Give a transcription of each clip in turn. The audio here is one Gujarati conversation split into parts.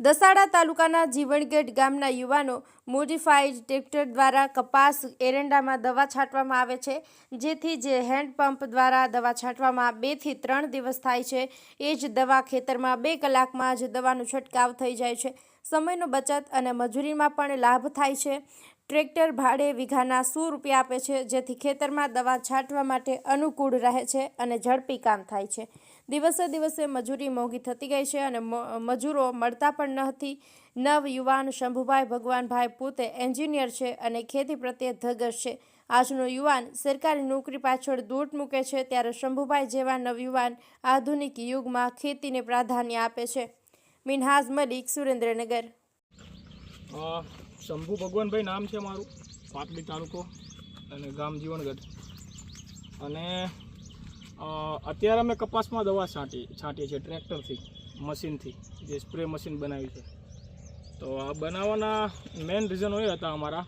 દસાડા તાલુકાના જીવણગેટ ગામના યુવાનો મોડિફાઈડ ટ્રેક્ટર દ્વારા કપાસ એરંડામાં દવા છાંટવામાં આવે છે, જેથી જે હેન્ડપંપ દ્વારા દવા છાંટવામાં બેથી ત્રણ દિવસ થાય છે, એ જ દવા ખેતરમાં બે કલાકમાં જ દવાનો છંટકાવ થઈ જાય છે. સમયનો બચત અને મજૂરીમાં પણ લાભ થાય છે. ટ્રેક્ટર ભાડે વીઘાના સો રૂપિયા આપે છે, જેથી ખેતરમાં દવા છાંટવા માટે અનુકૂળ રહે છે અને ઝડપી કામ થાય છે. દિવસે દિવસે મજૂરી મોંઘી થતી ગઈ છે અને મજૂરો મળતા પણ ન હતી. નવ યુવાન શંભુભાઈ ભગવાનભાઈ પોતે એન્જિનિયર છે અને ખેતી પ્રત્યે ધગશ છે. આજનો યુવાન સરકારી નોકરી પાછળ દોટ મૂકે છે ત્યારે શંભુભાઈ જેવા નવયુવાન આધુનિક યુગમાં ખેતીને પ્રાધાન્ય આપે છે. મિનહાઝ મલિક, સુરેન્દ્રનગર. શંભુ ભગવાનભાઈ નામ છે મારું, પાટલી તાલુકો અને ગામ જીવનગઢ. અને અત્યારે અમે કપાસમાં દવા છાંટી, છાંટીએ છીએ, ટ્રેક્ટરથી, મશીનથી, જે સ્પ્રે મશીન બનાવી છે. તો આ બનાવવાના મેઇન રીઝનો એ હતા અમારા,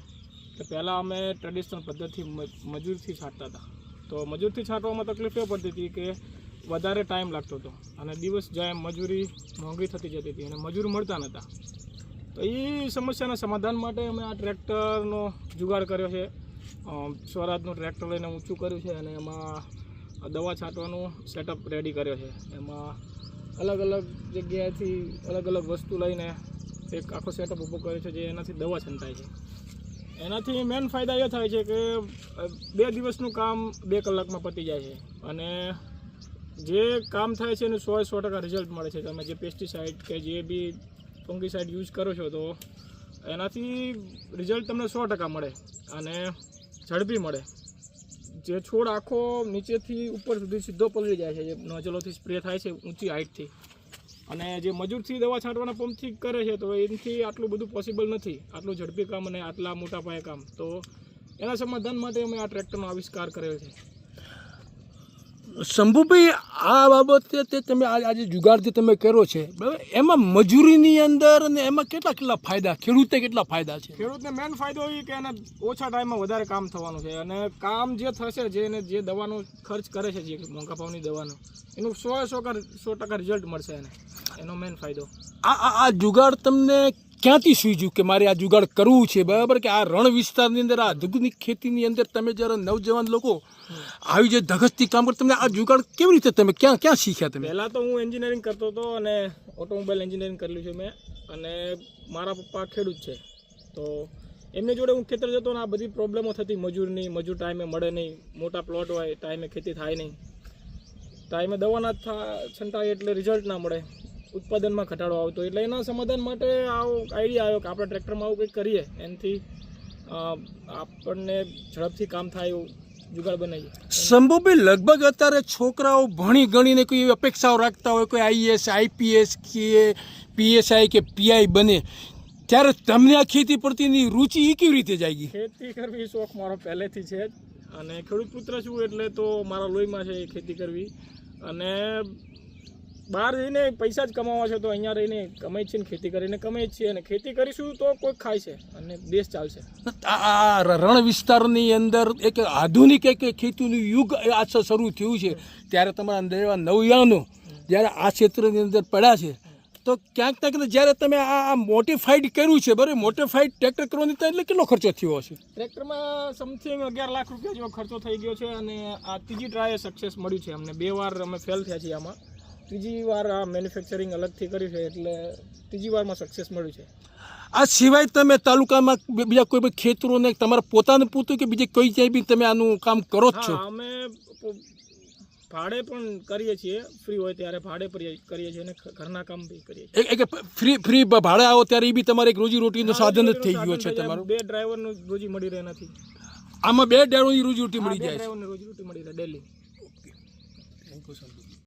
કે પહેલાં અમે ટ્રેડિશનલ પદ્ધતિ મજૂરથી છાંટતા હતા. તો મજૂરથી છાંટવામાં તકલીફ એ પડતી હતી કે વધારે ટાઈમ લાગતો હતો. અને દિવસ જાય મજૂરી મોંઘી થતી જતી હતી અને મજૂર મળતા નહોતા. તો એ સમસ્યાના સમાધાન માટે અમે આ ટ્રેક્ટરનો જુગાડ કર્યો છે. સ્વરાજનું ટ્રેક્ટર લઈને ઊંચું કર્યું છે અને એમાં દવા છાંટવાનું સેટઅપ રેડી કર્યો છે. એમાં અલગ અલગ જગ્યાએથી અલગ અલગ વસ્તુ લઈને એક આખો સેટઅપ ઊભો કર્યો છે જે એનાથી દવા છંટાય છે. એનાથી મેન ફાયદા એ થાય છે કે બે દિવસનું કામ બે કલાકમાં પતી જાય છે. અને જે કામ થાય છે એનું સો સો ટકા રિઝલ્ટ મળે છે. તમે જે પેસ્ટિસાઇડ કે જે બી ફંગીસાઇડ યુઝ કરો છો તો એનાથી રિઝલ્ટ તમને સો ટકા મળે અને ઝડપી મળે. જે છોડ આખો નીચેથી ઉપર સુધી સીધો પલળી જાય છે, જે નોઝલોથી સ્પ્રે થાય છે ઊંચી હાઇટથી. અને જે મજૂરથી દવા છાંટવાના પંપથી કરે છે તો એનાથી આટલું બધું પોસિબલ નથી, આટલું ઝડપી કામ અને આટલા મોટા પાયે કામ. તો એના સમાધાન માટે અમે આ ટ્રેક્ટરનો આવિષ્કાર કર્યો છે. શંભુભાઈ આ બાબતે તે તમે આજે જુગાડ જે તમે કર્યો છે એમાં મજૂરીની અંદર અને એમાં કેટલા કેટલા ફાયદા? ખેડૂતને કેટલા ફાયદા છે? ખેડૂતને મેન ફાયદો એ કે એને ઓછા ટાઈમમાં વધારે કામ થવાનું છે અને કામ જે થશે જે એને જે દવાનો ખર્ચ કરે છે જે મોંઘા ભાવની દવાનો એનું સો સો સો ટકા રિઝલ્ટ મળશે એને. એનો મેન ફાયદો. આ આ આ જુગાડ તમને ક્યાંથી સૂઝ્યું કે મારે આ જુગાડ કરવું છે? બરાબર કે આ રણ વિસ્તારની અંદર, આ આધુનિક ખેતીની અંદર તમે જ્યારે નવજવાન લોકો આવી જે ધગસથી કામ કરતા, તમને આ જુગાડ કેવી રીતે તમે ક્યાં ક્યાં શીખ્યા તમે? પહેલાં તો હું એન્જિનિયરિંગ કરતો હતો અને ઓટોમોબાઈલ એન્જિનિયરિંગ કરેલું છે મેં. અને મારા પપ્પા ખેડૂત છે. તો એમની જોડે હું ખેતર જતો ને આ બધી પ્રોબ્લેમો થતી, મજૂરની, મજૂર ટાઈમે મળે નહીં, મોટા પ્લોટ હોય, ટાઈમે ખેતી થાય નહીં. ટાઈમે દવાના છંટાય એટલે રિઝલ્ટ ના મળે. ઉત્પાદનમાં ઘટાડો આવતો એટલે એના સમાધાન માટે આવો આઈડિયા આવ્યો કે આપણે ટ્રેક્ટરમાં આવું કંઈક કરીએ. એનાથી આપણને ઝડપથી કામ થાય એવું જુગાડ બનાવીએ. શંભુભાઈ લગભગ અત્યારે છોકરાઓ ભણી ગણીને કોઈ એવી અપેક્ષાઓ રાખતા હોય કોઈ આઈએસ આઈપીએસ કે પીએસઆઈ કે પીઆઈ બને ત્યારે તમને આ ખેતી પ્રત્યેની રુચિ એ કેવી રીતે જાગી? ખેતી કરવી શોખ મારો પહેલેથી છે જ. અને ખેડૂત પુત્ર છું એટલે તો મારા લોહીમાં છે એ ખેતી કરવી. અને બહાર જઈને પૈસા જ કમાવા છે તો અહીંયા રહીને કમાઈ ને ખેતી કરીને કમાઈ છે છીએ અને ખેતી કરીશું તો કોઈ ખાય છે અને દેશ ચાલશે. આ રણ વિસ્તારની અંદર એક આધુનિક એક ખેતીનું યુગ આ શરૂ થયું છે. ત્યારે તમારા અંદર એવા નવયાનો જ્યારે આ ક્ષેત્રની અંદર પડ્યા છે તો ક્યાંક ને ક્યાંક જ્યારે તમે આ મોટિફાઈડ કર્યું છે બરાબર? મોટિફાઈડ ટ્રેક્ટર કરવાની એટલે કેટલો ખર્ચો થયો હશે? ટ્રેક્ટરમાં સમથિંગ અગિયાર લાખ રૂપિયા જેવો ખર્ચો થઈ ગયો છે અને આ ત્રીજી ટ્રાય સક્સેસ મળ્યું છે. અમને બે વાર અમે ફેલ થયા છીએ આમાં. ત્રીજી વાર આ મેન્યુફેક્ચરિંગ અલગથી કર્યું છે એટલે ત્રીજી વારમાં સક્સેસ મળ્યું છે. આ સિવાય તમે તાલુકામાં બીજા કોઈ પણ ખેતરોને તમારા પોતાનું પૂરતું કે બીજે કોઈ ક્યાંય બી તમે આનું કામ કરો જ છો? અમે ભાડે પણ કરીએ છીએ ફ્રી હોય ત્યારે ભાડે કરીએ કરીએ છીએ અને ઘરના કામ બી કરીએ છીએ. ફ્રી ફ્રી ભાડે આવો ત્યારે એ બી તમારે એક રોજી રોટીનું સાધન જ થઈ ગયું છે તમારું? બે ડ્રાઈવરનું રોજી મળી રહે નથી. આમાં બે ડ્રાઈવરની રોજી રોટી મળી જાય છે? ડ્રાઈવરને રોજી રોટી મળી રહે ડેલી. Thank you